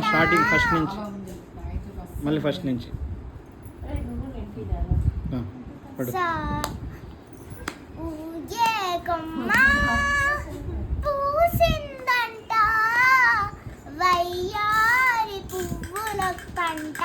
Starting first నుంచి. మళ్ళీ first నుంచి. పూసిందంట. వయ్యారి పువ్వుల పంట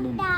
ಧನ್ಯವಾದಗಳು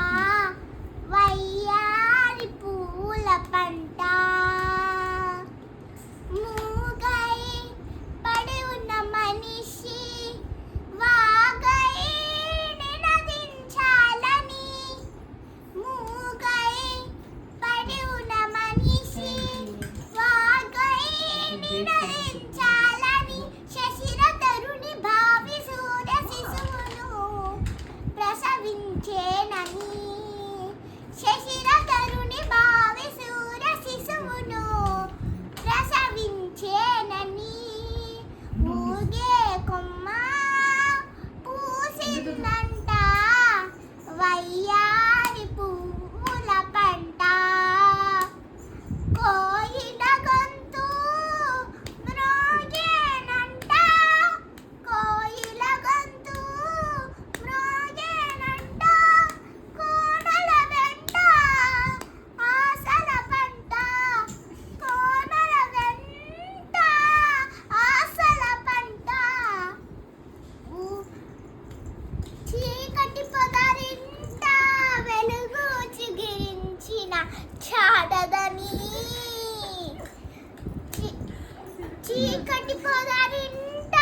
చీకటి పొదరింట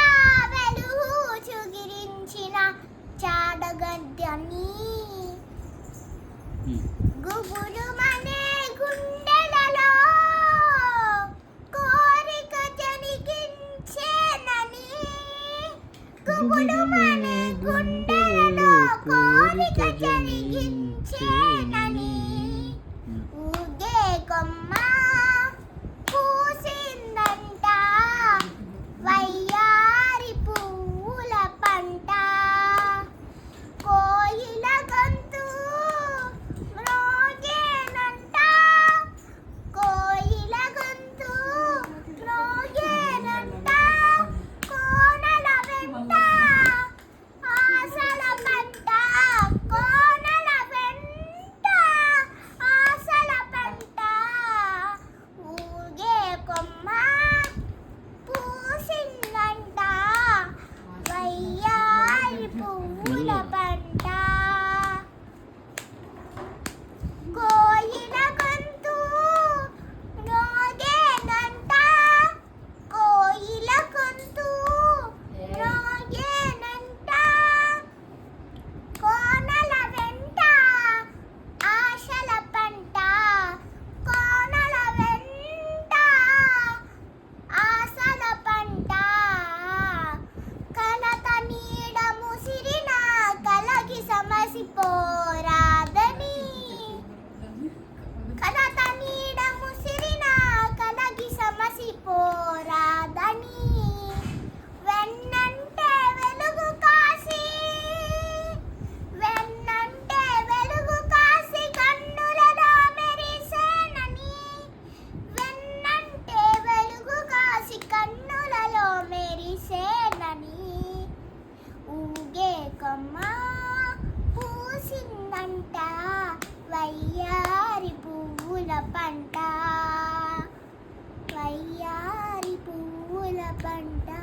వెలుగు చుగిరించిన చాడగడ్డని. గుండెలలో కోరిక జనిగించేనని 笨蛋